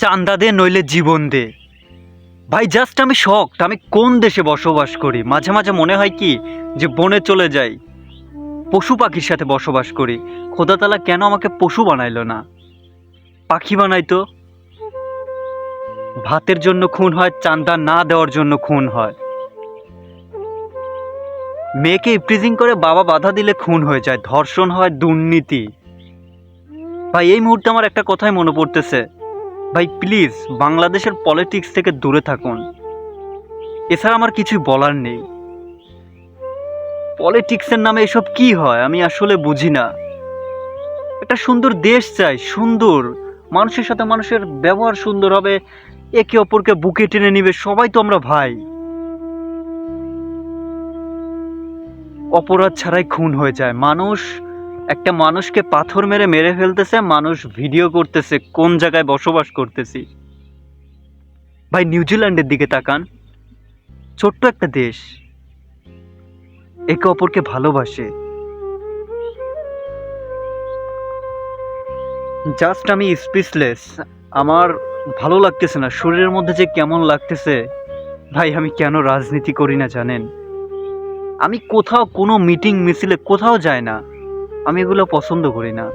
চান্দা দে, নইলে জীবন দে। ভাই জাস্ট আমি শকড আমি কোন দেশে বসবাস করি? মাঝে মাঝে মনে হয় কি, যে বনে চলে যাই, পশু পাখির সাথে বসবাস করি। খোদাতালা কেন আমাকে পশু বানাইলো না? পাখি বানাইতো ভাতের জন্য খুন হয় চান্দা না দেওয়ার জন্য খুন হয়। মেয়েকে ইপ্রিজিং করে বাবা বাধা দিলে খুন হয়ে যায়, ধর্ষণ হয়, দুর্নীতি। ভাই, এই মুহূর্তে আমার একটা কথাই মনে পড়তেছে। ভাই প্লিজ বাংলাদেশের পলিটিক্স থেকে দূরে থাকুন। এছাড়া আমার কিছুই বলার নেই। পলিটিক্সের নামে এসব কি হয়, আমি আসলে বুঝি না। একটা সুন্দর দেশ চাই, সুন্দর। মানুষের সাথে মানুষের ব্যবহার সুন্দর হবে, একে অপরকে বুকে টেনে নিবে, সবাই তো আমরা ভাই। অপরাধ ছাড়াই খুন হয়ে যায়। মানুষ একটা মানুষকে পাথর মেরে মেরে ফেলতেছে, মানুষ ভিডিও করতেছে, কোন জায়গায় বসবাস করতেছি। ভাই নিউজিল্যান্ডের দিকে তাকান। ছোট্ট একটা দেশ। একে অপরকে ভালোবাসে। জাস্ট আমি স্পিচলেস। আমার ভালো লাগতেছে না। শরীরের মধ্যে যে কেমন লাগতেছে, ভাই, আমি কেন রাজনীতি করি না, জানেন? আমি কোথাও কোনো মিটিং, মিছিলে কোথাও যাই না। আমি এগুলো পছন্দ করি না।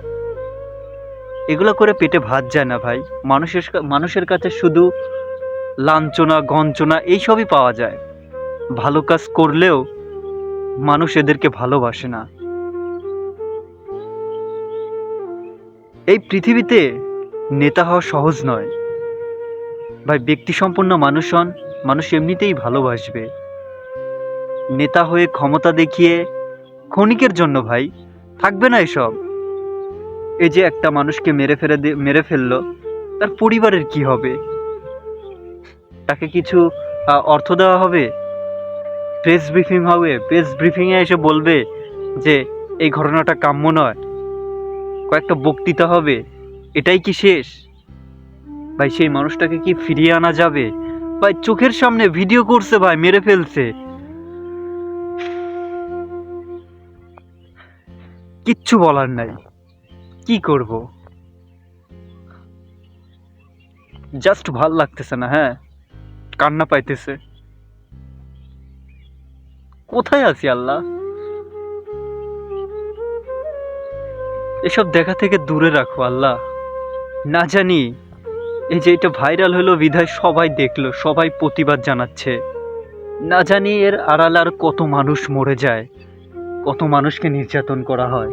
এগুলো করে পেটে ভাত যায় না ভাই। মানুষের মানুষের কাছে শুধু লাঞ্ছনা, গঞ্চনা এইসবই পাওয়া যায়। ভালো কাজ করলেও মানুষ এদেরকে ভালোবাসে না। এই পৃথিবীতে নেতা হওয়া সহজ নয়। ভাই, ব্যক্তিসম্পন্ন মানুষ হন মানুষ এমনিতেই ভালোবাসবে। নেতা হয়ে ক্ষমতা দেখিয়ে ক্ষণিকের জন্য ভাই থাকবে না এসব। এই যে একটা মানুষকে মেরে ফেলে মেরে ফেলল, তার পরিবারের কি হবে? তাকে কিছু অর্থ দেওয়া হবে? প্রেস ব্রিফিং হবে। প্রেস ব্রিফিংয়ে এসে বলবে যে, এই ঘটনাটা কাম্য নয়। কয়েকটা বক্তৃতা হবে। এটাই কি শেষ? ভাই, সেই মানুষটাকে কি ফিরিয়ে আনা যাবে? ভাই, চোখের সামনে ভিডিও করছে ভাই, মেরে ফেলছে। কিচ্ছু বলার নাই। কি করব? জাস্ট ভালো লাগতেছে না হ্যাঁ? কান্না পাইতেছে। কোথায় আছি আল্লাহ? এসব দেখা থেকে দূরে রাখো আল্লাহ। না জানি, এই যে এটা ভাইরাল হলো, বিধায় সবাই দেখল, সবাই প্রতিবাদ জানাচ্ছে। না জানি এর আড়াল আর কত মানুষ মরে যায়। কত মানুষকে নির্যাতন করা হয়,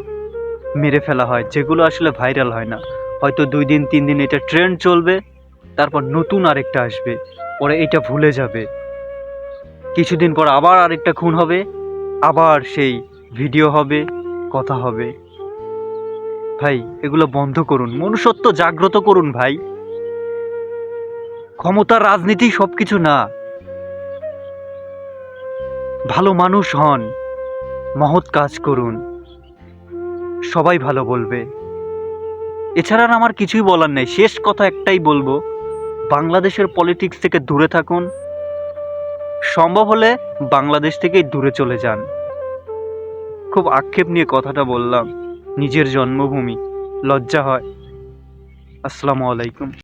মেরে ফেলা হয়, যেগুলো আসলে ভাইরাল হয় না। হয়তো দুই দিন, তিন দিন এটা ট্রেন্ড চলবে, তারপর নতুন আরেকটা আসবে, পরে এটা ভুলে যাবে। কিছুদিন পর আবার আরেকটা খুন হবে, আবার সেই ভিডিও হবে, কথা হবে। ভাই, এগুলো বন্ধ করুন, মনুষ্যত্ব জাগ্রত করুন ভাই। ক্ষমতার রাজনীতি সবকিছু না। ভালো মানুষ হন। মহৎ কাজ করুন। সবাই ভালো বলবে। এছাড়া আমার কিছুই বলার নেই। শেষ কথা একটাই বলব, বাংলাদেশের পলিটিক্স থেকে দূরে থাকুন। সম্ভব হলে বাংলাদেশ থেকেই দূরে চলে যান। খুব আক্ষেপ নিয়ে কথাটা বললাম, নিজের জন্মভূমি, লজ্জা হয়। আসসালামু আলাইকুম।